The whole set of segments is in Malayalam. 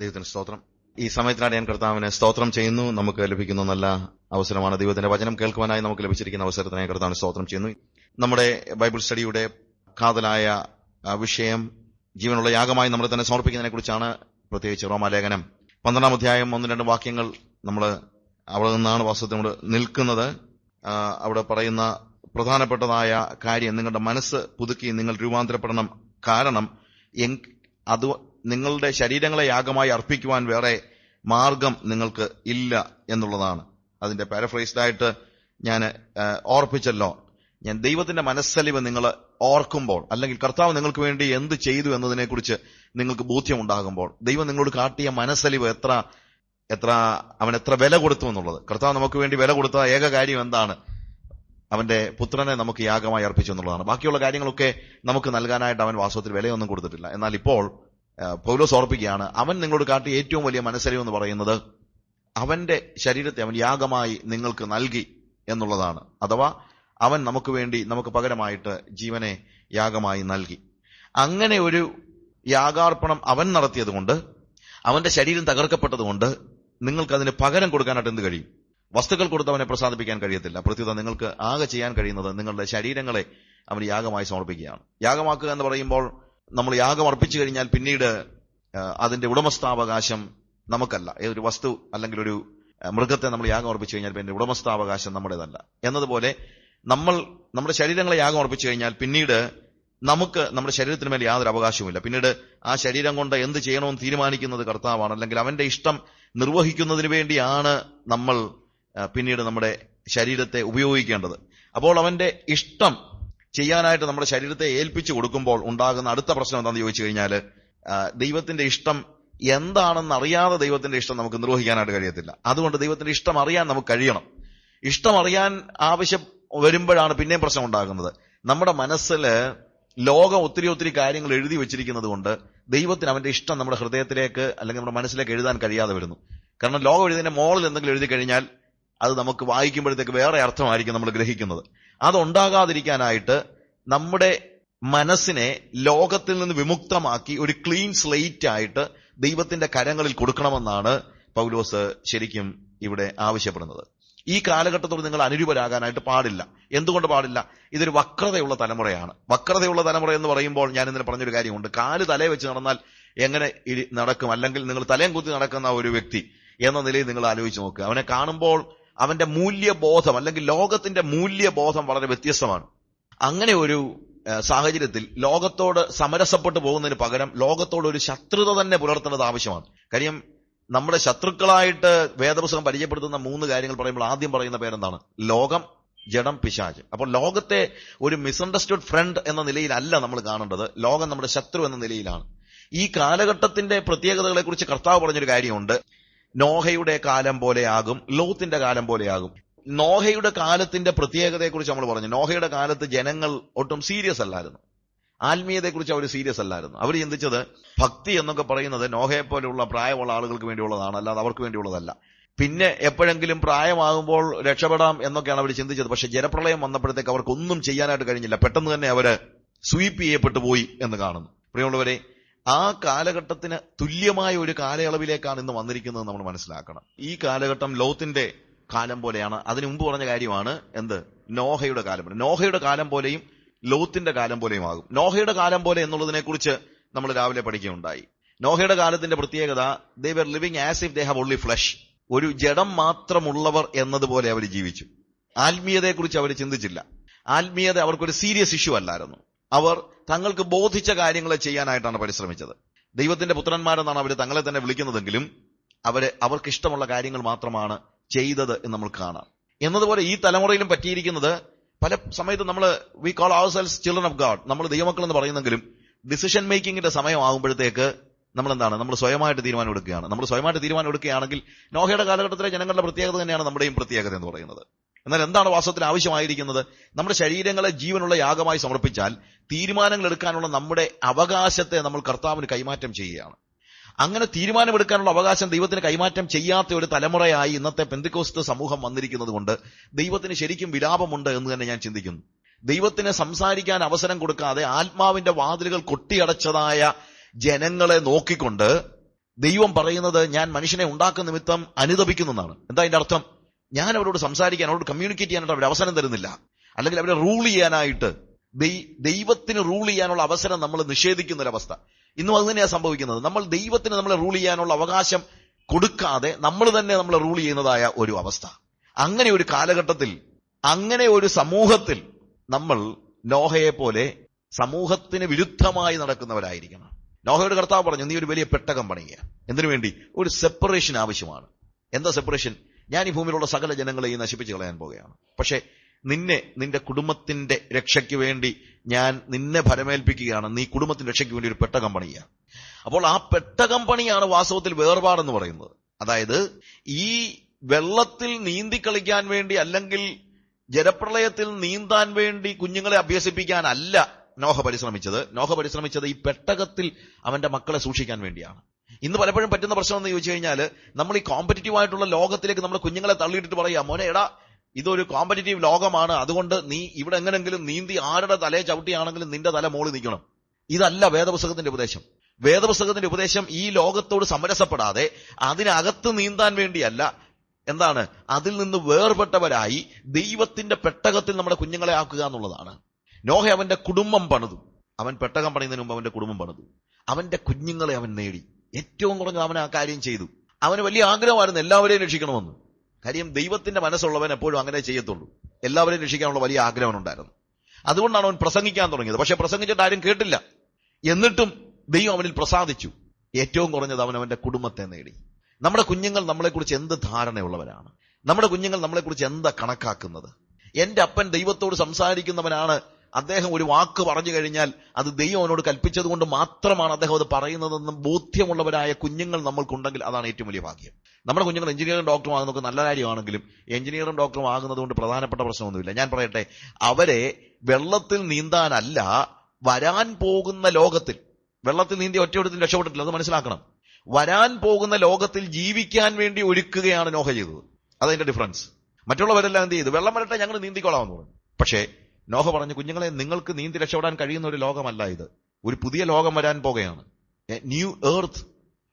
ദൈവത്തിന് സ്തോത്രം. ഈ സമയത്തിനാണ് ഞാൻ കർത്താവിനെ സ്തോത്രം ചെയ്യുന്നു. നമുക്ക് ലഭിക്കുന്ന നല്ല അവസരമാണ് ദൈവത്തിന്റെ വചനം കേൾക്കുവാനായി നമുക്ക് ലഭിച്ചിരിക്കുന്ന അവസരത്തിനായി കർത്താവിനെ സ്തോത്രം ചെയ്യുന്നു. നമ്മുടെ ബൈബിൾ സ്റ്റഡിയുടെ കാതലായ വിഷയം ജീവനുള്ള യാഗമായി നമ്മൾ തന്നെ സമർപ്പിക്കുന്നതിനെ കുറിച്ചാണ് പ്രത്യേകിച്ച് റോമാലേഖനം പന്ത്രണ്ടാം അധ്യായം ഒന്ന് രണ്ട് വാക്യങ്ങൾ നമ്മൾ അവിടെ നിന്നാണ് വാസ്തവത്തിൽ നമ്മൾ നിൽക്കുന്നത് അവിടെ പറയുന്ന പ്രധാനപ്പെട്ടതായ കാര്യം നിങ്ങളുടെ മനസ്സ് പുതുക്കി നിങ്ങൾ രൂപാന്തരപ്പെടണം. കാരണം അത് നിങ്ങളുടെ ശരീരങ്ങളെ യാഗമായി അർപ്പിക്കുവാൻ വേറെ മാർഗം നിങ്ങൾക്ക് ഇല്ല എന്നുള്ളതാണ്. അതിന്റെ പാരഫ്രൈസ്ഡ് ആയിട്ട് ഞാൻ ഓർപ്പിച്ചല്ലോ. ഞാൻ ദൈവത്തിന്റെ മനസ്സലിവ് നിങ്ങൾ ഓർക്കുമ്പോൾ അല്ലെങ്കിൽ കർത്താവ് നിങ്ങൾക്ക് വേണ്ടി എന്ത് ചെയ്തു എന്നതിനെക്കുറിച്ച് നിങ്ങൾക്ക് ബോധ്യമുണ്ടാകുമ്പോൾ ദൈവം നിങ്ങളോട് കാട്ടിയ മനസ്സലിവ് എത്ര എത്ര അവൻ എത്ര വില കൊടുത്തു എന്നുള്ളത്. കർത്താവ് നമുക്ക് വേണ്ടി വില കൊടുത്ത ഏക കാര്യം എന്താണ്? അവന്റെ പുത്രനെ നമുക്ക് യാഗമായി അർപ്പിച്ചു എന്നുള്ളതാണ്. ബാക്കിയുള്ള കാര്യങ്ങളൊക്കെ നമുക്ക് നൽകാനായിട്ട് അവൻ വാസ്തവത്തിൽ വിലയൊന്നും കൊടുത്തിട്ടില്ല. എന്നാൽ ഇപ്പോൾ പൗലോസ് ഓർപ്പിക്കുകയാണ് അവൻ നിങ്ങളോട് കാട്ടിയ ഏറ്റവും വലിയ മനസ്സലിവ് എന്ന് പറയുന്നത് അവന്റെ ശരീരത്തെ അവൻ യാഗമായി നിങ്ങൾക്ക് നൽകി എന്നുള്ളതാണ്. അഥവാ അവൻ നമുക്ക് വേണ്ടി നമുക്ക് പകരമായിട്ട് ജീവനെ യാഗമായി നൽകി. അങ്ങനെ ഒരു യാഗാർപ്പണം അവൻ നടത്തിയതുകൊണ്ട് അവന്റെ ശരീരം തകർക്കപ്പെട്ടതുകൊണ്ട് നിങ്ങൾക്ക് അതിന് പകരം കൊടുക്കാനായിട്ട് എന്ത് കഴിയും? വസ്തുക്കൾ കൊടുത്ത് അവനെ പ്രസാദിപ്പിക്കാൻ കഴിയത്തില്ല. പ്രത്യുത നിങ്ങൾക്ക് ആകെ ചെയ്യാൻ കഴിയുന്നത് നിങ്ങളുടെ ശരീരങ്ങളെ അവൻ യാഗമായി സമർപ്പിക്കുകയാണ്. യാഗമാക്കുക എന്ന് പറയുമ്പോൾ നമ്മൾ യാഗം അർപ്പിച്ചു കഴിഞ്ഞാൽ പിന്നീട് അതിന്റെ ഉടമസ്ഥാവകാശം നമുക്കല്ല. ഒരു വസ്തു അല്ലെങ്കിൽ ഒരു മൃഗത്തെ നമ്മൾ യാഗം അർപ്പിച്ചു കഴിഞ്ഞാൽ പിന്നെ ഉടമസ്ഥാവകാശം നമ്മുടേതല്ല. എന്നതുപോലെ നമ്മൾ നമ്മുടെ ശരീരങ്ങളെ യാഗം അർപ്പിച്ചു കഴിഞ്ഞാൽ പിന്നീട് നമുക്ക് നമ്മുടെ ശരീരത്തിന് മേൽ യാതൊരു അവകാശവുമില്ല. പിന്നീട് ആ ശരീരം കൊണ്ട് എന്ത് ചെയ്യണമെന്ന് തീരുമാനിക്കുന്നത് കർത്താവാണ്. അല്ലെങ്കിൽ അവന്റെ ഇഷ്ടം നിർവഹിക്കുന്നതിന് വേണ്ടിയാണ് നമ്മൾ പിന്നീട് നമ്മുടെ ശരീരത്തെ ഉപയോഗിക്കേണ്ടത്. അപ്പോൾ അവന്റെ ഇഷ്ടം ചെയ്യാനായിട്ട് നമ്മുടെ ശരീരത്തെ ഏൽപ്പിച്ചു കൊടുക്കുമ്പോൾ ഉണ്ടാകുന്ന അടുത്ത പ്രശ്നം എന്താണെന്ന് ചോദിച്ചു കഴിഞ്ഞാൽ ദൈവത്തിന്റെ ഇഷ്ടം എന്താണെന്ന് അറിയാതെ ദൈവത്തിന്റെ ഇഷ്ടം നമുക്ക് നിർവഹിക്കാനായിട്ട് കഴിയത്തില്ല. അതുകൊണ്ട് ദൈവത്തിന്റെ ഇഷ്ടം അറിയാൻ നമുക്ക് കഴിയണം. ഇഷ്ടം അറിയാൻ ആവശ്യം വരുമ്പോഴാണ് പിന്നെയും പ്രശ്നം ഉണ്ടാകുന്നത്. നമ്മുടെ മനസ്സിൽ ലോകം ഒത്തിരി ഒത്തിരി കാര്യങ്ങൾ എഴുതി വെച്ചിരിക്കുന്നത് കൊണ്ട് ദൈവത്തിന് അവന്റെ ഇഷ്ടം നമ്മുടെ ഹൃദയത്തിലേക്ക് അല്ലെങ്കിൽ നമ്മുടെ മനസ്സിലേക്ക് എഴുതാൻ കഴിയാതെ വരുന്നു. കാരണം ലോകം എഴുതിന്റെ മോളിൽ എന്തെങ്കിലും എഴുതി കഴിഞ്ഞാൽ അത് നമുക്ക് വായിക്കുമ്പോഴത്തേക്ക് വേറെ അർത്ഥമായിരിക്കും നമ്മൾ ഗ്രഹിക്കുന്നത്. അതുണ്ടാകാതിരിക്കാനായിട്ട് നമ്മുടെ മനസ്സിനെ ലോകത്തിൽ നിന്ന് വിമുക്തമാക്കി ഒരു ക്ലീൻ സ്ലേറ്റ് ആയിട്ട് ദൈവത്തിന്റെ കരങ്ങളിൽ കൊടുക്കണമെന്നാണ് പൗലോസ് ശരിക്കും ഇവിടെ ആവശ്യപ്പെടുന്നത്. ഈ കാലഘട്ടത്തോട് നിങ്ങൾ അനുരൂപരാകാനായിട്ട് പാടില്ല. എന്തുകൊണ്ട് പാടില്ല? ഇതൊരു വക്രതയുള്ള തലമുറയാണ്. വക്രതയുള്ള തലമുറ എന്ന് പറയുമ്പോൾ ഞാൻ ഇന്നലെ പറഞ്ഞൊരു കാര്യമുണ്ട്. കാൽ തലയെ വെച്ച് നടന്നാൽ എങ്ങനെ നടക്കും? അല്ലെങ്കിൽ നിങ്ങൾ തലയും കുത്തി നടക്കുന്ന ഒരു വ്യക്തി എന്ന നിലയിൽ നിങ്ങൾ ആലോചിച്ച് നോക്കുക. അവനെ കാണുമ്പോൾ അവന്റെ മൂല്യബോധം അല്ലെങ്കിൽ ലോകത്തിന്റെ മൂല്യബോധം വളരെ വ്യത്യസ്തമാണ്. അങ്ങനെ ഒരു സാഹചര്യത്തിൽ ലോകത്തോട് സമരസപ്പെട്ടു പോകുന്നതിന് പകരം ലോകത്തോട് ഒരു ശത്രുത തന്നെ പുലർത്തേണ്ടത് ആവശ്യമാണ്. കാര്യം നമ്മുടെ ശത്രുക്കളായിട്ട് വേദപുസ്തകം പരിചയപ്പെടുത്തുന്ന മൂന്ന് കാര്യങ്ങൾ പറയുമ്പോൾ ആദ്യം പറയുന്ന പേരെന്താണ്? ലോകം ജഡം പിശാജ് അപ്പോൾ ലോകത്തെ ഒരു മിസ്അണ്ടർസ്റ്റുഡ് ഫ്രണ്ട് എന്ന നിലയിലല്ല നമ്മൾ കാണേണ്ടത്. ലോകം നമ്മുടെ ശത്രു എന്ന നിലയിലാണ്. ഈ കാലഘട്ടത്തിന്റെ പ്രത്യേകതകളെക്കുറിച്ച് കർത്താവ് പറഞ്ഞൊരു കാര്യമുണ്ട്. നോഹയുടെ കാലം പോലെയാകും ലോത്തിന്റെ കാലം പോലെയാകും. നോഹയുടെ കാലത്തിന്റെ പ്രത്യേകതയെക്കുറിച്ച് നമ്മൾ പറഞ്ഞു. നോഹയുടെ കാലത്ത് ജനങ്ങൾ ഒട്ടും സീരിയസ് അല്ലായിരുന്നു. ആത്മീയതയെക്കുറിച്ച് അവർ സീരിയസ് അല്ലായിരുന്നു. അവർ ചിന്തിച്ചത് ഭക്തി എന്നൊക്കെ പറയുന്നത് നോഹയെ പോലെയുള്ള പ്രായമുള്ള ആളുകൾക്ക് വേണ്ടിയുള്ളതാണ് അല്ലാതെ അവർക്ക് വേണ്ടിയുള്ളതല്ല. പിന്നെ എപ്പോഴെങ്കിലും പ്രായമാകുമ്പോൾ രക്ഷപ്പെടാം എന്നൊക്കെയാണ് അവർ ചിന്തിച്ചത്. പക്ഷെ ജലപ്രളയം വന്നപ്പോഴത്തേക്ക് അവർക്കൊന്നും ചെയ്യാനായിട്ട് കഴിഞ്ഞില്ല. പെട്ടെന്ന് തന്നെ അവർ സ്വീപ്പ് ചെയ്യപ്പെട്ടു പോയി എന്ന് കാണുന്നു. പ്രിയമുള്ളവരെ ആ കാലഘട്ടത്തിന് തുല്യമായ ഒരു കാലയളവിലേക്കാണ് ഇന്ന് വന്നിരിക്കുന്നത് നമ്മൾ മനസ്സിലാക്കണം. ഈ കാലഘട്ടം ലോത്തിന്റെ കാലം പോലെയാണ്. അതിനു മുമ്പ് പറഞ്ഞ കാര്യമാണ് എന്ത്? നോഹയുടെ കാലം നോഹയുടെ കാലം പോലെയും ലോത്തിന്റെ കാലം പോലെയും ആകും. നോഹയുടെ കാലം പോലെ എന്നുള്ളതിനെ കുറിച്ച് നമ്മൾ രാവിലെ പഠിക്കുകയുണ്ടായി. നോഹയുടെ കാലത്തിന്റെ പ്രത്യേകത they were living as if they have only flesh ഒരു ജഡം മാത്രമുള്ളവർ എന്നതുപോലെ അവർ ജീവിച്ചു. ആത്മീയതയെക്കുറിച്ച് അവർ ചിന്തിച്ചില്ല. ആത്മീയത അവർക്കൊരു സീരിയസ് ഇഷ്യൂ അല്ലായിരുന്നു. അവർ തങ്ങൾക്ക് ബോധിച്ച കാര്യങ്ങളെ ചെയ്യാനായിട്ടാണ് പരിശ്രമിച്ചത്. ദൈവത്തിന്റെ പുത്രന്മാരെന്നാണ് അവർ തങ്ങളെ തന്നെ വിളിക്കുന്നതെങ്കിലും അവർ അവർക്ക് ഇഷ്ടമുള്ള കാര്യങ്ങൾ മാത്രമാണ് ചെയ്തത് എന്ന് നമ്മൾ കാണാം. എന്നതുപോലെ ഈ തലമുറയിലും പറ്റിയിരിക്കുന്നത് പല സമയത്തും നമ്മൾ we call ourselves children of God നമ്മൾ ദൈവമക്കൾ എന്ന് പറയുന്നെങ്കിലും ഡിസിഷൻ മേക്കിങ്ങിന്റെ സമയമാകുമ്പോഴത്തേക്ക് നമ്മൾ എന്താണ് നമ്മൾ സ്വയമായിട്ട് തീരുമാനം എടുക്കുകയാണ് നമ്മൾ സ്വയമായിട്ട് തീരുമാനം എടുക്കുകയാണെങ്കിൽ നോഹയുടെ കാലഘട്ടത്തിലെ ജനങ്ങളുടെ പ്രത്യേകത തന്നെയാണ് നമ്മുടെയും പ്രത്യേകത എന്ന് പറയുന്നത്. എന്നാൽ എന്താണ് വാസ്തവത്തിൽ ആവശ്യമായിരിക്കുന്നത്? നമ്മുടെ ശരീരങ്ങളെ ജീവനുള്ള യാഗമായി സമർപ്പിച്ചാൽ തീരുമാനങ്ങൾ എടുക്കാനുള്ള നമ്മുടെ അവകാശത്തെ നമ്മൾ കർത്താവിന് കൈമാറ്റം ചെയ്യുകയാണ്. അങ്ങനെ തീരുമാനമെടുക്കാനുള്ള അവകാശം ദൈവത്തിന് കൈമാറ്റം ചെയ്യാത്ത ഒരു തലമുറയായി ഇന്നത്തെ പെന്തിക്കോസ്ത് സമൂഹം വന്നിരിക്കുന്നത് കൊണ്ട് ദൈവത്തിന് ശരിക്കും വിലാപമുണ്ട് എന്ന് തന്നെ ഞാൻ ചിന്തിക്കുന്നു. ദൈവത്തിന് സംസാരിക്കാൻ അവസരം കൊടുക്കാതെ ആത്മാവിന്റെ വാതിലുകൾ കൊട്ടിയടച്ചതായ ജനങ്ങളെ നോക്കിക്കൊണ്ട് ദൈവം പറയുന്നത് ഞാൻ മനുഷ്യനെ ഉണ്ടാക്കുന്ന നിമിത്തം അനുദപിക്കുന്നതാണ്. എന്താ അതിന്റെ അർത്ഥം? ഞാൻ അവരോട് സംസാരിക്കാൻ അവരോട് കമ്മ്യൂണിക്കേറ്റ് ചെയ്യാനായിട്ട് അവർ അവസരം തരുന്നില്ല. അല്ലെങ്കിൽ അവരെ റൂൾ ചെയ്യാനായിട്ട് ദൈവത്തിന് റൂൾ ചെയ്യാനുള്ള അവസരം നമ്മൾ നിഷേധിക്കുന്ന ഒരവസ്ഥ ഇന്നും അത് തന്നെയാണ് സംഭവിക്കുന്നത്. നമ്മൾ ദൈവത്തിന് നമ്മളെ റൂൾ ചെയ്യാനുള്ള അവകാശം കൊടുക്കാതെ നമ്മൾ തന്നെ നമ്മളെ റൂൾ ചെയ്യുന്നതായ ഒരു അവസ്ഥ. അങ്ങനെ ഒരു കാലഘട്ടത്തിൽ അങ്ങനെ ഒരു സമൂഹത്തിൽ നമ്മൾ നോഹയെ പോലെ സമൂഹത്തിന് വിരുദ്ധമായി നടക്കുന്നവരായിരിക്കണം. നോഹയുടെ കർത്താവ് പറഞ്ഞു നീ ഒരു വലിയ പെട്ടകം പണിയുക. എന്തിനു വേണ്ടി? ഒരു സെപ്പറേഷൻ ആവശ്യമാണ്. എന്താ സെപ്പറേഷൻ ഞാൻ ഈ ഭൂമിയിലുള്ള സകല ജനങ്ങളെയും നശിപ്പിച്ച് കളയാൻ പോവുകയാണ്. പക്ഷേ നിന്നെ നിന്റെ കുടുംബത്തിന്റെ രക്ഷയ്ക്ക് വേണ്ടി ഞാൻ നിന്നെ ഭരമേൽപ്പിക്കുകയാണ്. നീ കുടുംബത്തിന്റെ രക്ഷയ്ക്ക് വേണ്ടി ഒരു പെട്ടകം പണിയാണ് അപ്പോൾ ആ പെട്ടകം പണിയാണ് വാസ്തവത്തിൽ വേർപാടെന്ന് പറയുന്നത്. അതായത് ഈ വെള്ളത്തിൽ നീന്തി കളിക്കാൻ വേണ്ടി അല്ലെങ്കിൽ ജലപ്രളയത്തിൽ നീന്താൻ വേണ്ടി കുഞ്ഞുങ്ങളെ അഭ്യസിപ്പിക്കാനല്ല നോഹ പരിശ്രമിച്ചത്. നോഹ പരിശ്രമിച്ചത് ഈ പെട്ടകത്തിൽ അവന്റെ മക്കളെ സൂക്ഷിക്കാൻ വേണ്ടിയാണ്. ഇന്ന് പലപ്പോഴും പറ്റുന്ന പ്രശ്നം എന്ന് ചോദിച്ചു കഴിഞ്ഞാൽ നമ്മൾ ഈ കോമ്പറ്റീവ് ആയിട്ടുള്ള ലോകത്തിലേക്ക് നമ്മൾ കുഞ്ഞുങ്ങളെ തള്ളിയിട്ടിട്ട് പറയാം മോനെ എടാ ഇതൊരു കോമ്പറ്റേറ്റീവ് ലോകമാണ്. അതുകൊണ്ട് നീ ഇവിടെ എങ്ങനെങ്കിലും നീന്തി ആരുടെ തലയെ ചവിട്ടിയാണെങ്കിലും നിന്റെ തല മോളി നിൽക്കണം. ഇതല്ല വേദപുസ്തകത്തിന്റെ ഉപദേശം. വേദപുസ്തകത്തിന്റെ ഉപദേശം ഈ ലോകത്തോട് സമരസപ്പെടാതെ അതിനകത്ത് നീന്താൻ വേണ്ടിയല്ല. എന്താണ്? അതിൽ നിന്ന് വേർപെട്ടവരായി ദൈവത്തിന്റെ പെട്ടകത്തിൽ നമ്മുടെ കുഞ്ഞുങ്ങളെ ആക്കുക എന്നുള്ളതാണ്. നോഹ അവന്റെ കുടുംബം പണിതു. അവൻ പെട്ടകം പണിയുന്നതിന് മുമ്പ് അവന്റെ കുടുംബം പണിതു. അവന്റെ കുഞ്ഞുങ്ങളെ അവൻ നേടി. ഏറ്റവും കുറഞ്ഞത് അവൻ ആ കാര്യം ചെയ്തു. അവന് വലിയ ആഗ്രഹമായിരുന്നു എല്ലാവരെയും രക്ഷിക്കണമെന്ന്. കാര്യം ദൈവത്തിന്റെ മനസ്സുള്ളവൻ എപ്പോഴും അങ്ങനെ ചെയ്യത്തുള്ളൂ. എല്ലാവരെയും രക്ഷിക്കാനുള്ള വലിയ ആഗ്രഹം ഉണ്ടായിരുന്നു. അതുകൊണ്ടാണ് അവൻ പ്രസംഗിക്കാൻ തുടങ്ങിയത്. പക്ഷെ പ്രസംഗിച്ചിട്ട് ആരും കേട്ടില്ല. എന്നിട്ടും ദൈവം അവനിൽ പ്രസാദിച്ചു. ഏറ്റവും കുറഞ്ഞത് അവൻ അവന്റെ കുടുംബത്തെ നേടി. നമ്മുടെ കുഞ്ഞുങ്ങൾ നമ്മളെക്കുറിച്ച് എന്ത് ധാരണയുള്ളവരാണ്? നമ്മുടെ കുഞ്ഞുങ്ങൾ നമ്മളെക്കുറിച്ച് എന്താ കണക്കാക്കുന്നത്? എന്റെ അപ്പൻ ദൈവത്തോട് സംസാരിക്കുന്നവനാണ് അദ്ദേഹം ഒരു വാക്ക് പറഞ്ഞു കഴിഞ്ഞാൽ അത് ദൈവം അവനോട് കൽപ്പിച്ചത് കൊണ്ട് മാത്രമാണ് അദ്ദേഹം അത് പറയുന്നതെന്നും ബോധ്യമുള്ളവരായ കുഞ്ഞുങ്ങൾ നമ്മൾക്കുണ്ടെങ്കിൽ അതാണ് ഏറ്റവും വലിയ ഭാഗ്യം. നമ്മുടെ കുഞ്ഞുങ്ങൾ എഞ്ചിനീയറും ഡോക്ടറും ആകുന്നതൊക്കെ നല്ല കാര്യമാണെങ്കിലും എഞ്ചിനീയറും ഡോക്ടറും ആകുന്നത് കൊണ്ട് പ്രധാനപ്പെട്ട പ്രശ്നമൊന്നുമില്ല. ഞാൻ പറയട്ടെ അവരെ വെള്ളത്തിൽ നീന്താനല്ല വരാൻ പോകുന്ന ലോകത്തിൽ വെള്ളത്തിൽ നീന്തി ഒറ്റയെടുത്തിൽ രക്ഷപ്പെട്ടിട്ടില്ല അത് മനസ്സിലാക്കണം. വരാൻ പോകുന്ന ലോകത്തിൽ ജീവിക്കാൻ വേണ്ടി ഒരുക്കുകയാണ് നോഹ ചെയ്തത്. അതതിന്റെ ഡിഫറൻസ് മറ്റുള്ളവരെല്ലാം എന്ത് ചെയ്തു? വെള്ളം വരട്ടെ ഞങ്ങൾ നീന്തിക്കോളാമെന്ന് പറഞ്ഞു. പക്ഷേ നോഹ പറഞ്ഞു കുഞ്ഞുങ്ങളെ നിങ്ങൾക്ക് നീന്തി രക്ഷപ്പെടാൻ കഴിയുന്ന ഒരു ലോകമല്ല ഇത്. ഒരു പുതിയ ലോകം വരാൻ പോകുകയാണ് ന്യൂ എർത്ത്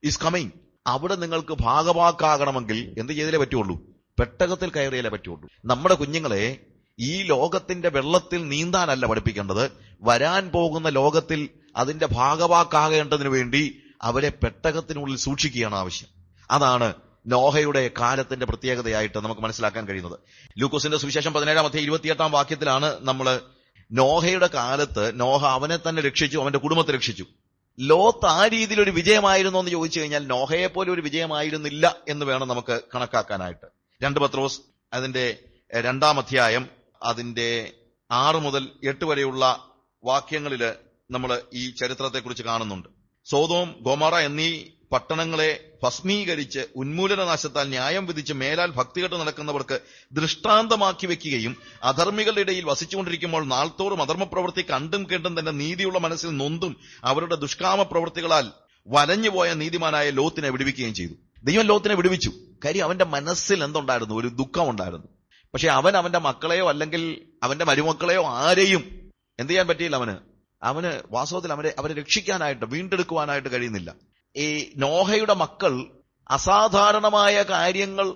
ഈസ് കമ്മിങ്. അവിടെ നിങ്ങൾക്ക് ഭാഗവാക്കാകണമെങ്കിൽ എന്ത് ചെയ്തേ പറ്റുള്ളൂ? പെട്ടകത്തിൽ കയറിയാലേ പറ്റുള്ളൂ. നമ്മുടെ കുഞ്ഞുങ്ങളെ ഈ ലോകത്തിന്റെ വെള്ളത്തിൽ നീന്താനല്ല പഠിപ്പിക്കേണ്ടത്. വരാൻ പോകുന്ന ലോകത്തിൽ അതിന്റെ ഭാഗവാക്കാകേണ്ടതിനു വേണ്ടി അവരെ പെട്ടകത്തിനുള്ളിൽ സൂക്ഷിക്കുകയാണ് ആവശ്യം. അതാണ് നോഹയുടെ കാലത്തിന്റെ പ്രത്യേകതയായിട്ട് നമുക്ക് മനസ്സിലാക്കാൻ കഴിയുന്നത്. ലൂക്കോസിന്റെ സുവിശേഷം പതിനേഴാം മധ്യ ഇരുപത്തിയെട്ടാം വാക്യത്തിലാണ് നമ്മൾ നോഹയുടെ കാലത്ത് നോഹ അവനെ തന്നെ രക്ഷിച്ചു അവന്റെ കുടുംബത്തെ രക്ഷിച്ചു. ലോത്ത് ആ രീതിയിൽ ഒരു വിജയമായിരുന്നു എന്ന് ചോദിച്ചു കഴിഞ്ഞാൽ നോഹയെ പോലെ ഒരു വിജയമായിരുന്നില്ല എന്ന് വേണം നമുക്ക് കണക്കാക്കാനായിട്ട്. രണ്ട് പത്രോസ് അതിന്റെ രണ്ടാം അധ്യായം അതിന്റെ ആറ് മുതൽ എട്ട് വരെയുള്ള വാക്യങ്ങളിൽ നമ്മൾ ഈ ചരിത്രത്തെക്കുറിച്ച് കാണുന്നുണ്ട്. സോതോം ഗോമറ എന്നീ പട്ടണങ്ങളെ ഭസ്മീകരിച്ച് ഉന്മൂലനനാശത്താൽ ന്യായം വിധിച്ച് മേലാൽ ഭക്തികെട്ട് നടക്കുന്നവർക്ക് ദൃഷ്ടാന്തമാക്കി വെക്കുകയും അധർമ്മികളുടെ ഇടയിൽ വസിച്ചുകൊണ്ടിരിക്കുമ്പോൾ നാൾത്തോറും അധർമ്മപ്രവൃത്തി കണ്ടും കേട്ടും തന്റെ നീതിയുള്ള മനസ്സിൽ നൊന്തും അവരുടെ ദുഷ്കാമ പ്രവൃത്തികളാൽ വലഞ്ഞുപോയ നീതിമാനായ ലോത്തിനെ വിടുവിക്കുകയും ചെയ്തു. ദൈവം ലോത്തിനെ വിടുവിച്ചു. കാര്യം അവന്റെ മനസ്സിൽ എന്തുണ്ടായിരുന്നു? ഒരു ദുഃഖം ഉണ്ടായിരുന്നു. പക്ഷെ അവൻ അവന്റെ മക്കളെയോ അല്ലെങ്കിൽ അവന്റെ മരുമക്കളെയോ ആരെയും എന്ത് ചെയ്യാൻ പറ്റിയില്ല അവന്? അവന് വാസ്തവത്തിൽ അവരെ അവരെ രക്ഷിക്കാനായിട്ട് വീണ്ടെടുക്കുവാനായിട്ട് കഴിയുന്നില്ല. ഈ നോഹയുടെ മക്കൾ അസാധാരണമായ കാര്യങ്ങൾ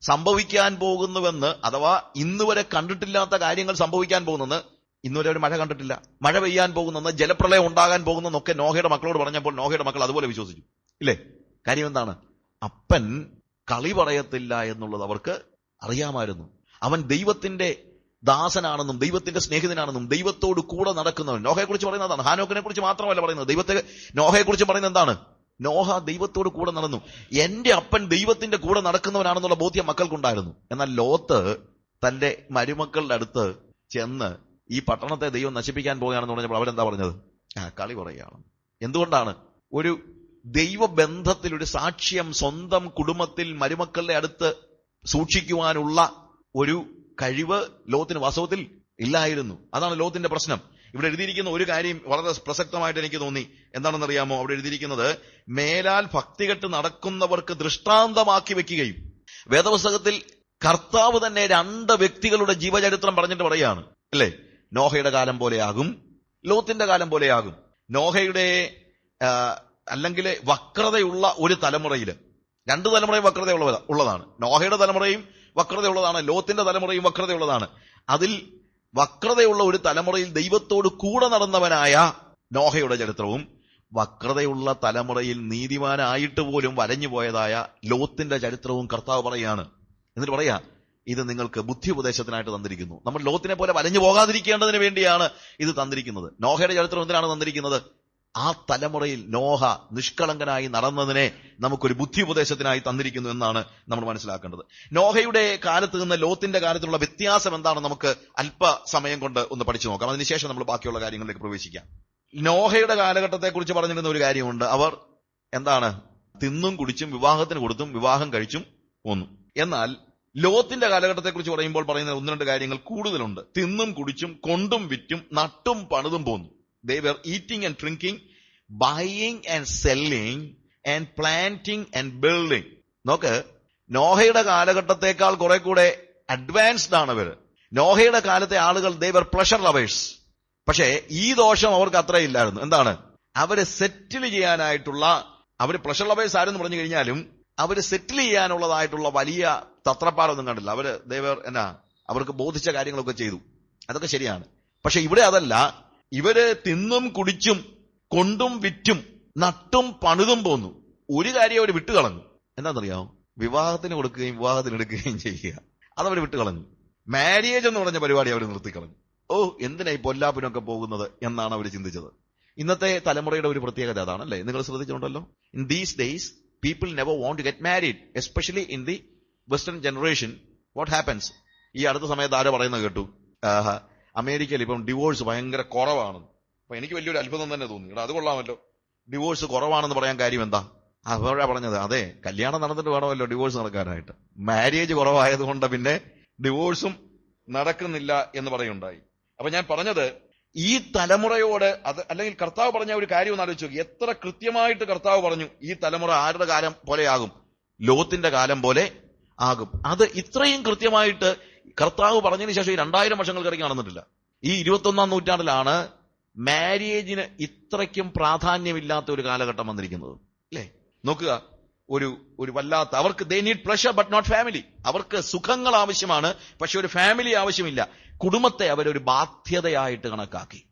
സംഭവിക്കാൻ പോകുന്നുവെന്ന് അഥവാ ഇന്നുവരെ കണ്ടിട്ടില്ലാത്ത കാര്യങ്ങൾ സംഭവിക്കാൻ പോകുന്നെന്ന് ഇന്നുവരെ ഒരു മഴ കണ്ടിട്ടില്ല. മഴ പെയ്യാൻ പോകുന്നെന്ന് ജലപ്രളയം ഉണ്ടാകാൻ പോകുന്നെന്നൊക്കെ നോഹയുടെ മക്കളോട് പറഞ്ഞപ്പോൾ നോഹയുടെ മക്കൾ അതുപോലെ വിശ്വസിച്ചു. ഇല്ലേ? കാര്യം എന്താണ്? അപ്പൻ കളി പറയത്തില്ല എന്നുള്ളത് അവർക്ക് അറിയാമായിരുന്നു. അവൻ ദൈവത്തിന്റെ ദാസനാണെന്നും ദൈവത്തിന്റെ സ്നേഹിതനാണെന്നും ദൈവത്തോട് കൂടെ നടക്കുന്നവൻ. നോഹയെക്കുറിച്ച് പറയുന്നതാണ് ഹാനോക്കിനെ കുറിച്ച് മാത്രമല്ല പറയുന്നത്. ദൈവത്തെ നോഹയെക്കുറിച്ച് പറയുന്നത് എന്താണ്? നോഹ ദൈവത്തോട് കൂടെ നടന്നു. എന്റെ അപ്പൻ ദൈവത്തിന്റെ കൂടെ നടക്കുന്നവനാണെന്നുള്ള ബോധ്യം മക്കൾക്കുണ്ടായിരുന്നു. എന്നാൽ ലോത്ത് തന്റെ മരുമക്കളുടെ അടുത്ത് ചെന്ന് ഈ പട്ടണത്തെ ദൈവം നശിപ്പിക്കാൻ പോവുകയാണെന്ന് പറഞ്ഞപ്പോൾ അവരെന്താ പറഞ്ഞത്? ആ കളി പറയുകയാണ്. എന്തുകൊണ്ടാണ്? ഒരു ദൈവബന്ധത്തിൽ ഒരു സാക്ഷ്യം സ്വന്തം കുടുംബത്തിൽ മരുമക്കളുടെ അടുത്ത് സൂക്ഷിക്കുവാനുള്ള ഒരു കഴിവ് ലോകത്തിന് വാസ്തവത്തിൽ ഇല്ലായിരുന്നു. അതാണ് ലോകത്തിന്റെ പ്രശ്നം. ഇവിടെ എഴുതിയിരിക്കുന്ന ഒരു കാര്യം വളരെ പ്രസക്തമായിട്ട് എനിക്ക് തോന്നി. എന്താണെന്നറിയാമോ? അവിടെ എഴുതിയിരിക്കുന്നത് മേലാൽ ഭക്തികെട്ട് നടക്കുന്നവർക്ക് ദൃഷ്ടാന്തമാക്കി വെക്കുകയും. വേദപുസ്തകത്തിൽ കർത്താവ് തന്നെ രണ്ട് വ്യക്തികളുടെ ജീവചരിത്രം പറഞ്ഞിട്ട് പറയാണ് അല്ലേ? നോഹയുടെ കാലം പോലെയാകും ലോത്തിന്റെ കാലം പോലെയാകും. നോഹയുടെ അല്ലെങ്കിൽ വക്രതയുള്ള ഒരു തലമുറയിൽ രണ്ട് തലമുറയും വക്രതയുള്ള ഉള്ളതാണ്. നോഹയുടെ തലമുറയും വക്രതയുള്ളതാണ് ലോത്തിന്റെ തലമുറയും വക്രതയുള്ളതാണ്. അതിൽ വക്രതയുള്ള ഒരു തലമുറയിൽ ദൈവത്തോട് കൂടെ നടന്നവനായ നോഹയുടെ ചരിത്രവും വക്രതയുള്ള തലമുറയിൽ നീതിമാനായിട്ട് പോലും വലഞ്ഞു പോയതായ ലോത്തിന്റെ ചരിത്രവും കർത്താവ് പറയാണ് എന്നിട്ട് പറയാ ഇത് നിങ്ങൾക്ക് ബുദ്ധി ഉപദേശത്തിനായിട്ട് തന്നിരിക്കുന്നു. നമ്മൾ ലോത്തിനെ പോലെ വലഞ്ഞു പോകാതിരിക്കേണ്ടതിന് വേണ്ടിയാണ് ഇത് തന്നിരിക്കുന്നത്. നോഹയുടെ ചരിത്രം എന്തിനാണ് തന്നിരിക്കുന്നത്? ആ തലമുറയിൽ നോഹ നിഷ്കളങ്കനായി നടന്നതിനെ നമുക്കൊരു ബുദ്ധി ഉപദേശത്തിനായി തന്നിരിക്കുന്നു എന്നാണ് നമ്മൾ മനസ്സിലാക്കേണ്ടത്. നോഹയുടെ കാലത്ത് നിന്ന് ലോത്തിന്റെ കാലത്തുള്ള വ്യത്യാസം എന്താണ് നമുക്ക് അല്പ സമയം കൊണ്ട് ഒന്ന് പഠിച്ചു നോക്കാം. അതിനുശേഷം നമ്മൾ ബാക്കിയുള്ള കാര്യങ്ങളിലേക്ക് പ്രവേശിക്കാം. നോഹയുടെ കാലഘട്ടത്തെക്കുറിച്ച് പറഞ്ഞിരുന്ന ഒരു കാര്യമുണ്ട്. അവർ എന്താണ്? തിന്നും കുടിച്ചും വിവാഹത്തിന് കൊടുത്തും വിവാഹം കഴിച്ചും ഒന്നും എന്നാൽ ലോത്തിന്റെ കാലഘട്ടത്തെക്കുറിച്ച് പറയുമ്പോൾ പറയുന്ന ഒന്ന് രണ്ട് കാര്യങ്ങൾ കൂടുതലുണ്ട്. തിന്നും കുടിച്ചും കൊണ്ടും വിറ്റും നട്ടും പണിതും പോന്നു. They were eating and drinking buying and selling and planting and building നോക്ക് നോഹയുടെ കാലഘട്ടത്തെക്കാൾ കുറെ കൂടെ അഡ്വാൻസ്ഡ് ആണ് അവർ. നോഹയുടെ കാലത്തെ ആളുകൾ ദേവർ പ്ലഷർ ലവേഴ്സ് പക്ഷേ ഈ ദോഷം അവർക്ക് അത്രയില്ലായിരുന്നു എന്താണ്? അവരെ സെറ്റിൽ ചെയ്യാനായിട്ടുള്ള അവർ പ്ലഷർ ലവേഴ്സ് ആരെന്ന് പറഞ്ഞു കഴിഞ്ഞാലും അവർ സെറ്റിൽ ചെയ്യാനുള്ളതായിട്ടുള്ള വലിയ തത്രപ്പാടൊന്നും കണ്ടില്ല. അവർ ദേവർ എന്നാ അവർക്ക് ബോധിച്ച കാര്യങ്ങളൊക്കെ ചെയ്തു. അതൊക്കെ ശരിയാണ്. പക്ഷെ ഇവിടെ അതല്ല. ഇവർ തിന്നും കുടിച്ചും കൊണ്ടും വിറ്റും നട്ടും പണിതും പോന്നു. ഒരു കാര്യം അവർ വിട്ടുകളഞ്ഞു എന്താണെന്നറിയാമോ വിവാഹത്തിന് കൊടുക്കുകയും വിവാഹത്തിന് എടുക്കുകയും ചെയ്യുക. അതവർ വിട്ടുകളഞ്ഞു മാരേജ് എന്ന് പറഞ്ഞ പരിപാടി അവർ നിർത്തിക്കളഞ്ഞു ഓ എന്തിനാ ഈ പൊല്ലാപ്പിനൊക്കെ പോകുന്നത് എന്നാണ് അവർ ചിന്തിച്ചത്. ഇന്നത്തെ തലമുറയുടെ ഒരു പ്രത്യേകത അതാണ് അല്ലേ നിങ്ങൾ ശ്രദ്ധിച്ചിട്ടുണ്ടല്ലോ? In these days people never want to get married especially in the western generation what happens ഈ അടുത്ത സമയത്ത് ആരോ പറയുന്നത് കേട്ടു? അമേരിക്കയിൽ ഇപ്പം ഡിവോഴ്സ് ഭയങ്കര കുറവാണ്. അപ്പൊ എനിക്ക് വലിയൊരു അത്ഭുതം തന്നെ തോന്നി. ഇവിടെ അത് കൊള്ളാമല്ലോ. ഡിവോഴ്സ് കുറവാണെന്ന് പറയാൻ കാര്യം എന്താ? അതോടെ പറഞ്ഞത് അതെ കല്യാണം നടന്നിട്ട് വേണമല്ലോ ഡിവോഴ്സ് നടക്കാനായിട്ട്. മാരേജ് കുറവായതുകൊണ്ട് പിന്നെ ഡിവോഴ്സും നടക്കുന്നില്ല എന്ന് പറയുണ്ടായി. അപ്പൊ ഞാൻ പറഞ്ഞത് ഈ തലമുറയോട് അത് അല്ലെങ്കിൽ കർത്താവ് പറഞ്ഞ ഒരു കാര്യം ഒന്ന് ആലോചിച്ചു എത്ര കൃത്യമായിട്ട് കർത്താവ് പറഞ്ഞു ഈ തലമുറ ആരുടെ കാലം പോലെയാകും? ലോത്തിന്റെ കാലം പോലെ ആകും. അത് ഇത്രയും കൃത്യമായിട്ട് കർത്താവ് പറഞ്ഞതിന് ശേഷം ഈ രണ്ടായിരം വർഷങ്ങൾ ഇടയ്ക്ക് നടന്നിട്ടില്ല. ഈ ഇരുപത്തൊന്നാം നൂറ്റാണ്ടിലാണ് മാരേജിന് ഇത്രയ്ക്കും പ്രാധാന്യമില്ലാത്ത ഒരു കാലഘട്ടം വന്നിരിക്കുന്നത്. അല്ലേ? നോക്കുക. ഒരു ഒരു വല്ലാത്ത അവർക്ക് they need pleasure but not family അവർക്ക് സുഖങ്ങൾ ആവശ്യമാണ് പക്ഷെ ഒരു ഫാമിലി ആവശ്യമില്ല. കുടുംബത്തെ അവരൊരു ബാധ്യതയായിട്ട് കണക്കാക്കി.